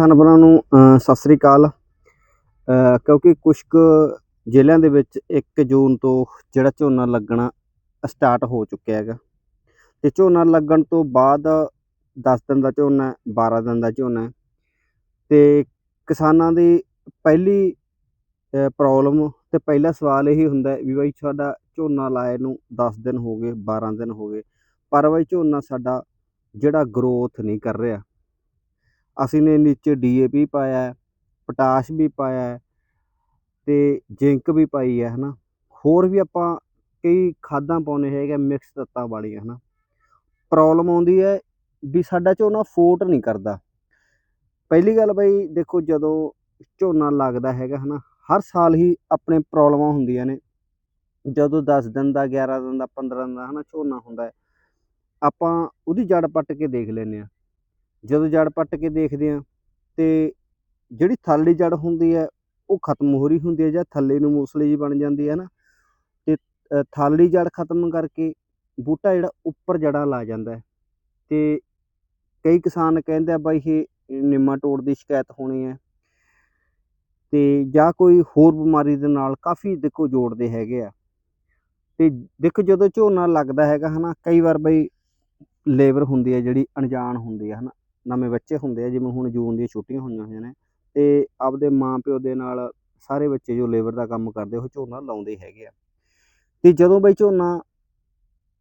ਕਿਸਾਨ ਨੂੰ ਸਤਿ ਸ੍ਰੀ ਅਕਾਲ। ਕਿਉਂਕਿ ਕੁਝ ਕੁ ਜ਼ਿਲ੍ਹਿਆਂ ਦੇ ਵਿੱਚ 1 ਜੂਨ ਤੋਂ ਜਿਹੜਾ ਝੋਨਾ ਲੱਗਣਾ ਸਟਾਰਟ ਹੋ ਚੁੱਕਿਆ ਹੈਗਾ। ਤੇ ਝੋਨਾ ਲੱਗਣ ਤੋਂ ਬਾਅਦ 10 ਦਿਨ ਦਾ ਝੋਨਾ ਹੈ, 12 ਦਿਨ ਦਾ ਝੋਨਾ ਹੈ। ਤੇ ਕਿਸਾਨਾਂ ਦੀ ਪਹਿਲੀ ਪ੍ਰੋਬਲਮ ਤੇ ਪਹਿਲਾ ਸਵਾਲ ਇਹੀ ਹੁੰਦਾ ਵੀ ਬਾਈ ਸਾਡਾ ਝੋਨਾ ਲਾਏ ਨੂੰ 10 ਦਿਨ ਹੋ ਗਏ 12 ਦਿਨ ਹੋ ਗਏ। ਪਰ ਬਾਈ ਝੋਨਾ ਸਾਡਾ ਜਿਹੜਾ ਗਰੋਥ ਨਹੀਂ ਕਰ ਰਿਹਾ। ਅਸੀਂ ਨੇ ਨੀਚੇ ਡੀ ਏ ਪੀ ਪਾਇਆ ਪੋਟਾਸ਼ ਵੀ ਪਾਇਆ ਅਤੇ ਜ਼ਿੰਕ ਵੀ ਪਾਈ ਹੈ ਹੈ ਨਾ ਹੋਰ ਵੀ ਆਪਾਂ ਕਈ ਖਾਦਾਂ ਪਾਉਂਦੇ ਹੈਗੇ ਮਿਕਸ ਤੱਤਾਂ ਵਾਲੀਆਂ ਹੈ ਨਾ ਪ੍ਰੋਬਲਮ ਆਉਂਦੀ ਹੈ ਵੀ ਸਾਡਾ ਝੋਨਾ ਫੋਟ ਨਹੀਂ ਕਰਦਾ। ਪਹਿਲੀ ਗੱਲ ਬਈ ਦੇਖੋ, ਜਦੋਂ ਝੋਨਾ ਲੱਗਦਾ ਹੈਗਾ ਹੈ ਨਾ ਹਰ ਸਾਲ ਹੀ ਆਪਣੇ ਪ੍ਰੋਬਲਮਾਂ ਹੁੰਦੀਆਂ ਨੇ। ਜਦੋਂ 10 ਦਿਨ ਦਾ 11 ਦਿਨ ਦਾ 15 ਦਿਨ ਦਾ ਹੈ ਨਾ ਝੋਨਾ ਹੁੰਦਾ ਆਪਾਂ ਉਹਦੀ ਜੜ ਪੱਟ ਕੇ ਦੇਖ ਲੈਂਦੇ ਹਾਂ। ਜਦੋਂ ਜੜ ਪੱਟ ਕੇ ਦੇਖਦੇ ਆ ਤੇ ਜਿਹੜੀ ਥੱਲੜੀ ਜੜ ਹੁੰਦੀ ਹੈ ਉਹ ਖਤਮ ਹੋ ਰਹੀ ਹੁੰਦੀ ਹੈ ਜਾਂ ਥੱਲੇ ਨੂੰ ਮੂਸਲੀ ਜੀ ਬਣ ਜਾਂਦੀ ਹੈ ਨਾ ਤੇ ਅ, ਥੱਲੜੀ ਜੜ ਖਤਮ ਕਰਕੇ ਬੂਟਾ ਜਿਹੜਾ ਉੱਪਰ ਜੜਾਂ ਲਾ ਜਾਂਦਾ ਹੈ। ਤੇ ਕਈ ਕਿਸਾਨ ਕਹਿੰਦੇ ਆ ਬਾਈ ਇਹ ਨਿਮਾਟੋਡ ਦੀ ਸ਼ਿਕਾਇਤ ਹੋਣੀ ਹੈ ਤੇ ਜਾਂ ਕੋਈ ਹੋਰ ਬਿਮਾਰੀ ਦੇ ਨਾਲ ਕਾਫੀ ਦੇਖੋ ਜੋੜਦੇ ਹੈਗੇ ਆ। ਤੇ ਦੇਖੋ ਜਦੋਂ ਝੋਨਾ ਲੱਗਦਾ ਹੈਗਾ ਹਨਾ ਕਈ ਵਾਰ ਬਈ ਲੇਬਰ ਹੁੰਦੀ ਹੈ ਜਿਹੜੀ ਅਣਜਾਣ ਹੁੰਦੀ ਹੈ ਹਨਾ ਨਵੇਂ ਬੱਚੇ ਹੁੰਦੇ ਆ, ਜਿਵੇਂ ਹੁਣ ਜੂਨ ਦੀਆਂ ਛੁੱਟੀਆਂ ਹੋਈਆਂ ਹੋਈਆਂ ਨੇ, ਤੇ ਆਪਦੇ ਮਾਂ ਪਿਓ ਦੇ ਨਾਲ ਸਾਰੇ ਬੱਚੇ ਜੋ ਲੇਬਰ ਦਾ ਕੰਮ ਕਰਦੇ, ਉਹ ਝੋਨਾ ਲਾਉਂਦੇ ਹੈਗੇ ਆ। ਤੇ ਜਦੋਂ ਬਈ ਝੋਨਾ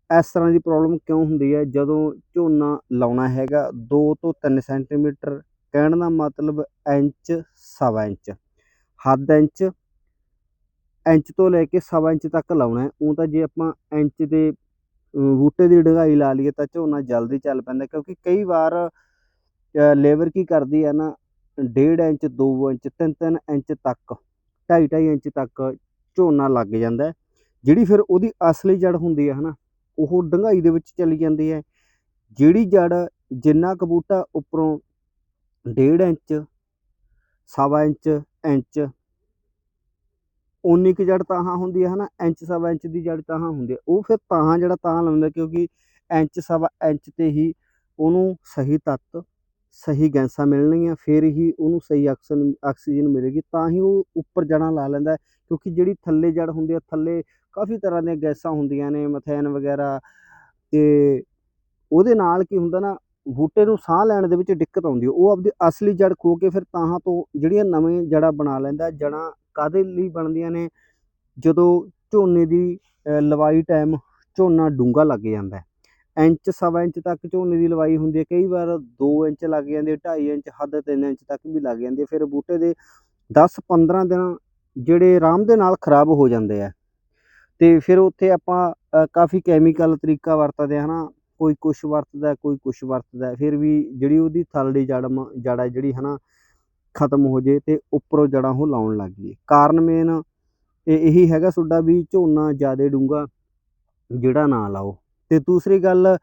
ਇਸ ਤਰ੍ਹਾਂ ਦੀ ਪ੍ਰੋਬਲਮ ਕਿਉਂ ਹੁੰਦੀ ਹੈ ਜਦੋਂ ਝੋਨਾ ਲਾਉਣਾ ਹੈਗਾ 2 ਤੋਂ 3 ਸੈਂਟੀਮੀਟਰ ਕਹਿਣ ਦਾ ਮਤਲਬ ਇੰਚ, ਸਵਾ ਇੰਚ। ਹੱਦ ਇੰਚ ਇੰਚ ਤੋਂ ਲੈ ਕੇ ਸਵਾ ਇੰਚ ਤੱਕ ਲਾਉਣਾ ਹੈ। ਉਹ ਤਾਂ ਜੇ ਆਪਾਂ ਇੰਚ ਦੇ ਬੂਟੇ ਦੀ ਡੂੰਘਾਈ ਲਾ ਲਈਏ ਤਾਂ ਝੋਨਾ ਜਲਦੀ ਚੱਲ ਪੈਂਦਾ, ਕਿਉਂਕਿ ਕਈ ਵਾਰ ਲੇਬਰ ਕੀ ਕਰਦੀ ਹੈ ਨਾ, ਡੇਢ ਇੰਚ 2 ਇੰਚ 3-3 ਇੰਚ ਤੱਕ 2.5 ਇੰਚ ਤੱਕ ਝੋਨਾ ਲੱਗ ਜਾਂਦਾ ਜਿਹੜੀ ਫਿਰ ਉਹਦੀ ਅਸਲੀ ਜੜ ਹੁੰਦੀ ਹੈ ਹਨਾ, ਉਹ ਡੂੰਘਾਈ ਦੇ ਵਿੱਚ ਚਲੀ ਜਾਂਦੀ ਹੈ। ਜਿਹੜੀ ਜੜ ਜਿੰਨਾ ਕੁ ਬੂਟਾ ਉੱਪਰੋਂ ਡੇਢ ਇੰਚ, ਸਵਾ ਇੰਚ ਇੰਚ ਉਨੀ ਕੁ ਜੜ ਤਾਹਾਂ ਹੁੰਦੀ ਹੈ ਹਨਾ, ਇੰਚ ਸਵਾ ਇੰਚ ਦੀ ਜੜ ਤਾਹਾਂ ਹੁੰਦੀ ਹੈ। ਉਹ ਫਿਰ ਤਾਹਾਂ ਜਿਹੜਾ ਤਾਂ ਲਾਉਂਦਾ, ਕਿਉਂਕਿ ਇੰਚ ਸਵਾ ਇੰਚ ਤੇ ਹੀ ਉਹਨੂੰ ਸਹੀ ਤੱਤ ਸਹੀ ਗੈਸਾਂ ਮਿਲਣਗੀਆਂ, ਫਿਰ ਹੀ ਉਹਨੂੰ ਸਹੀ ਆਕਸੀਜਨ ਆਕਸੀਜਨ ਮਿਲੇਗੀ, ਤਾਂ ਹੀ ਉਹ ਉੱਪਰ ਜੜ੍ਹਾਂ ਲਾ ਲੈਂਦਾ ਕਿਉਂਕਿ ਜਿਹੜੀ ਥੱਲੇ ਜੜ ਹੁੰਦੀ ਆ, ਥੱਲੇ ਕਾਫੀ ਤਰ੍ਹਾਂ ਦੀਆਂ ਗੈਸਾਂ ਹੁੰਦੀਆਂ ਨੇ, ਮਥੈਨ ਵਗੈਰਾ ਅਤੇ ਉਹਦੇ ਨਾਲ ਕੀ ਹੁੰਦਾ ਨਾ, ਬੂਟੇ ਨੂੰ ਸਾਹ ਲੈਣ ਦੇ ਵਿੱਚ ਦਿੱਕਤ ਆਉਂਦੀ ਉਹ ਆਪਦੀ ਅਸਲੀ ਜੜ ਖੋ ਕੇ ਫਿਰ ਤਾਹਾਂ ਤੋਂ ਜਿਹੜੀਆਂ ਨਵੇਂ ਜੜ੍ਹਾਂ ਬਣਾ ਲੈਂਦਾ ਜੜ੍ਹਾਂ ਕਾਦੇ ਲਈ ਬਣਦੀਆਂ ਨੇ, ਜਦੋਂ ਝੋਨੇ ਦੀ ਲਵਾਈ ਟਾਈਮ ਝੋਨਾ ਡੂੰਘਾ ਲੱਗ ਜਾਂਦਾ ਇੰਚ, ਸਵਾ ਇੰਚ ਤੱਕ ਝੋਨੇ ਦੀ ਲਵਾਈ ਹੁੰਦੀ ਹੈ। ਕਈ ਵਾਰ 2 ਇੰਚ ਲੱਗ ਜਾਂਦੇ ਹੈ 2.5 ਇੰਚ, ਹੱਦ 3 ਇੰਚ ਤੱਕ ਵੀ ਲੱਗ ਜਾਂਦੀ ਹੈ। ਫਿਰ ਬੂਟੇ ਦੇ 10 15 ਦਿਨ ਜਿਹੜੇ ਆਰਾਮ ਦੇ ਨਾਲ ਖਰਾਬ ਹੋ ਜਾਂਦੇ ਆ। ਤੇ ਫਿਰ ਉੱਥੇ ਆਪਾਂ ਕਾਫੀ ਕੈਮੀਕਲ ਤਰੀਕਾ ਵਰਤਦੇ ਆ, ਹਨਾ। ਕੋਈ ਕੁਛ ਵਰਤਦਾ, ਕੋਈ ਕੁਛ ਵਰਤਦਾ ਫਿਰ ਵੀ ਜਿਹੜੀ ਉਹਦੀ ਥੱਲੜੀ ਜੜ ਮ- ਜੜ ਹੈ ਜਿਹੜੀ, ਹਨਾ, ਖਤਮ ਹੋ ਜੇ ਤੇ ਉੱਪਰੋਂ ਜੜਾਂ ਉਹ ਲਾਉਣ ਲੱਗ ਗਈ ਕਾਰਨ ਮੇਨ ਇਹ ਇਹੀ ਹੈਗਾ ਤੁਹਾਡਾ ਵੀ ਝੋਨਾ ਜ਼ਿਆਦਾ ਡੂੰਘਾ ਜਿਹੜਾ ਨਾ ਲਾਓ। ਅਤੇ ਦੂਸਰੀ ਗੱਲ,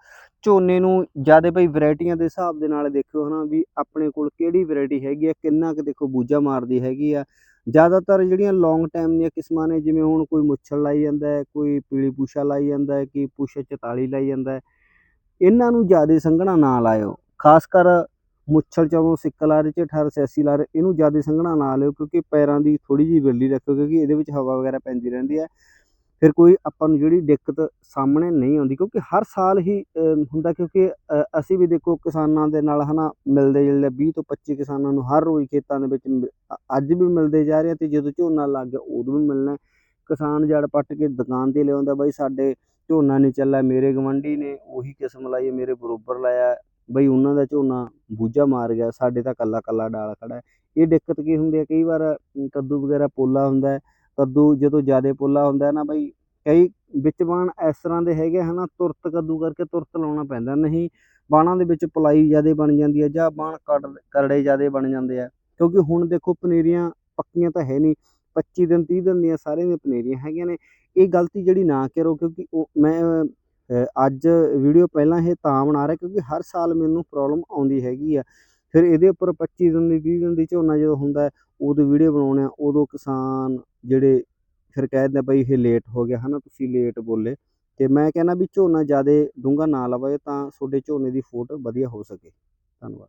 ਝੋਨੇ ਨੂੰ ਜ਼ਿਆਦਾ ਭਈ ਵਰਾਇਟੀਆਂ ਦੇ ਹਿਸਾਬ ਦੇ ਨਾਲ ਦੇਖਿਓ ਹੈ ਨਾ ਵੀ ਆਪਣੇ ਕੋਲ ਕਿਹੜੀ ਵਰਾਇਟੀ ਹੈਗੀ ਆ, ਕਿੰਨਾ ਕੁ ਦੇਖੋ ਬੂਝਾ ਮਾਰਦੀ ਹੈਗੀ ਆ। ਜ਼ਿਆਦਾਤਰ ਜਿਹੜੀਆਂ ਲੌਂਗ ਟਾਈਮ ਦੀਆਂ ਕਿਸਮਾਂ ਨੇ, ਜਿਵੇਂ ਹੁਣ ਕੋਈ ਮੁੱਛਲ ਲਾਈ ਜਾਂਦਾ ਕੋਈ ਪੀਲੀ ਪੂਛਾ ਲਾਈ ਜਾਂਦਾ ਹੈ, ਕਿ ਪੂਛਾ 44 ਲਾਈ ਜਾਂਦਾ ਇਹਨਾਂ ਨੂੰ ਜ਼ਿਆਦਾ ਸੰਘਣਾ ਨਾ ਲਾਇਓ। ਖਾਸ ਕਰ ਮੁੱਛਲ ਚੋਂ ਸਿੱਕਲ ਆ ਚ 1886 ਲਾ ਰਹੇ ਇਹਨੂੰ ਜ਼ਿਆਦਾ ਸੰਘਣਾ ਨਾ ਲਿਓ, ਕਿਉਂਕਿ ਪੈਰਾਂ ਦੀ ਥੋੜੀ ਜਿਹੀ ਵਿਰਲੀ ਰੱਖਿਓ, ਕਿਉਂਕਿ ਇਹਦੇ ਵਿੱਚ ਹਵਾ ਵਗੈਰਾ ਪੈਂਦੀ ਰਹਿੰਦੀ ਹੈ। ਫਿਰ ਕੋਈ ਆਪਾਂ ਨੂੰ ਜਿਹੜੀ ਦਿੱਕਤ ਸਾਹਮਣੇ ਨਹੀਂ ਆਉਂਦੀ, ਕਿਉਂਕਿ ਹਰ ਸਾਲ ਹੀ ਹੁੰਦਾ ਕਿਉਂਕਿ ਅਸੀਂ ਵੀ ਦੇਖੋ ਕਿਸਾਨਾਂ ਦੇ ਨਾਲ ਹਨਾ ਮਿਲਦੇ ਜੁਲਦੇ 20 ਤੋਂ 25 ਕਿਸਾਨਾਂ ਨੂੰ ਹਰ ਰੋਜ਼ ਖੇਤਾਂ ਦੇ ਵਿੱਚ ਮਿ- ਅੱਜ ਵੀ ਮਿਲਦੇ ਜਾ ਰਹੇ ਆ ਤੇ ਜਦੋਂ ਝੋਨਾ ਲੱਗ ਗਿਆ ਉਦੋਂ ਵੀ ਮਿਲਣਾ ਕਿਸਾਨ ਜੜ ਪੱਟ ਕੇ ਦੁਕਾਨ ਤੇ ਲਿਆਉਂਦਾ ਬਾਈ, ਸਾਡੇ ਝੋਨਾ ਨਹੀਂ ਚੱਲਿਆ, ਮੇਰੇ ਗਵੰਡੀ ਨੇ ਉਹੀ ਕਿਸਮ ਲਾਈ, ਮੇਰੇ ਬਰੋਬਰ ਲਾਇਆ, ਬਈ ਉਹਨਾਂ ਦਾ ਝੋਨਾ ਬੂਝਾ ਮਾਰ ਗਿਆ, ਸਾਡੇ ਤਾਂ ਕੱਲਾ ਕੱਲਾ ਡਾਲ ਖੜਾ ਇਹ ਦਿੱਕਤ ਕੀ ਹੁੰਦੀ ਹੈ? ਕਈ ਵਾਰ ਕੱਦੂ ਵਗੈਰਾ ਪੋਲਾ ਹੁੰਦਾ ਕੱਦੂ ਜਦੋਂ ਜ਼ਿਆਦਾ ਪੋਲਾ ਹੁੰਦਾ ਨਾ ਬਈ, ਕਈ ਵਿੱਚ ਬਾਣ ਇਸ ਤਰ੍ਹਾਂ ਦੇ ਹੈਗੇ ਹਨਾ, ਤੁਰਤ ਕੱਦੂ ਕਰਕੇ ਤੁਰਤ ਲਾਉਣਾ ਪੈਂਦਾ, ਨਹੀਂ ਬਾਣਾਂ ਦੇ ਵਿੱਚ ਪਲਾਈ ਜ਼ਿਆਦਾ ਬਣ ਜਾਂਦੀ ਹੈ ਜਾਂ ਬਾਣ ਕੜ ਕਰੜੇ ਜ਼ਿਆਦਾ ਬਣ ਜਾਂਦੇ ਆ, ਕਿਉਂਕਿ ਹੁਣ ਦੇਖੋ ਪਨੀਰੀਆਂ ਪੱਕੀਆਂ ਤਾਂ ਹੈ ਨਹੀਂ 25 ਦਿਨ 30 ਦਿਨ ਦੀਆਂ ਸਾਰੀਆਂ ਦੀਆਂ ਪਨੀਰੀਆਂ ਹੈਗੀਆਂ ਨੇ, ਇਹ ਗਲਤੀ ਜਿਹੜੀ ਨਾ ਕਰੋ, ਕਿਉਂਕਿ ਉਹ ਮੈਂ ਅੱਜ ਵੀਡੀਓ ਪਹਿਲਾਂ ਇਹ ਤਾਂ ਬਣਾ ਰਿਹਾ, ਕਿਉਂਕਿ ਹਰ ਸਾਲ ਮੈਨੂੰ ਪ੍ਰੋਬਲਮ ਆਉਂਦੀ ਹੈਗੀ ਆ। ਫਿਰ ਇਹਦੇ ਉੱਪਰ 25 ਦਿਨ ਦੀ ਵੀਹ ਦਿਨ ਦੀ ਝੋਨਾ ਜਦੋਂ ਹੁੰਦਾ ਉਦੋਂ ਵੀਡੀਓ ਬਣਾਉਣੇ ਆ ਉਦੋਂ ਕਿਸਾਨ ਜਿਹੜੇ ਫਿਰ ਕਹਿ ਦਿੰਦੇ ਆ ਬਈ ਇਹ ਲੇਟ ਹੋ ਗਿਆ ਹੈ ਨਾ ਤੁਸੀਂ ਲੇਟ ਬੋਲੇ। ਅਤੇ ਮੈਂ ਕਹਿੰਦਾ ਵੀ ਝੋਨਾ ਜ਼ਿਆਦਾ ਡੂੰਘਾ ਨਾ ਲਵਾਏ ਤਾਂ ਤੁਹਾਡੇ ਝੋਨੇ ਦੀ ਫੋਟ ਵਧੀਆ ਹੋ ਸਕੇ। ਧੰਨਵਾਦ।